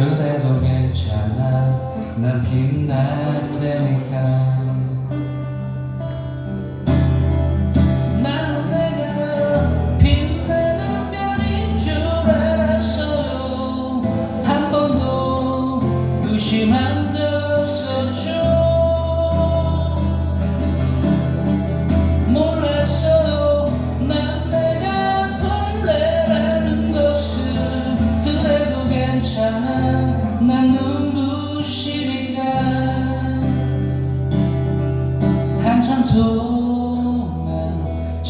그래도 괜찮아. 난 빛날 테니까. 나는 내가 빛나는 별인 줄 알았어요. 한 번도 의심한 적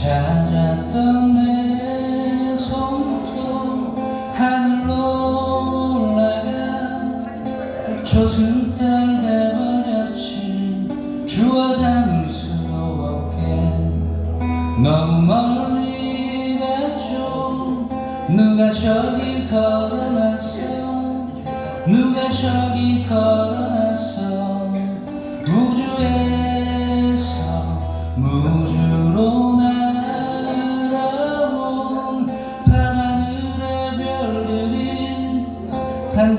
찾았던 내 손톱 하늘로 올라가 초승달 돼버렸지. 주워 담을 수도 없게. 너무 멀리 갔죠. 누가 저기 걸어놨어 누가 저기 걸어놨어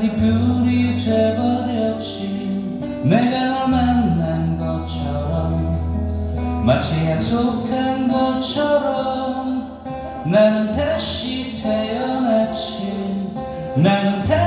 반딧불이 돼버렸지. 내가 널 만난 것처럼 마치 약속한 것처럼 나는 다시 태어났지. 나는 다시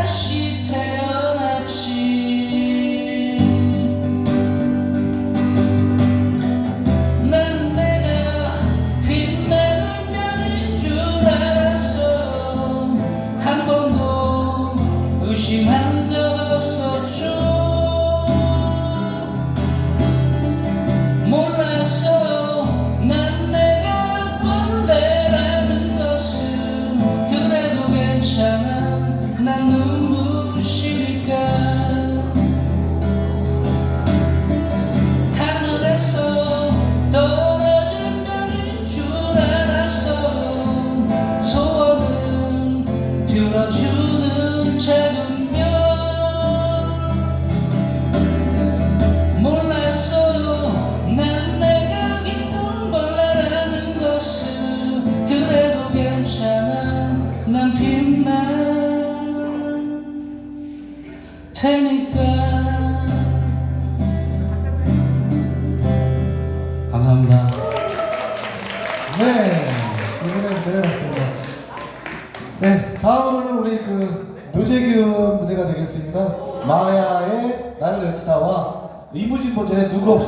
테니까 감사합니다 네, 이번에 내려갔습니다. 네, 다음으로는 우리 그 노재균 무대가 되겠습니다. 마야의 나를 여치다와 이무진 버전의 누구 없어.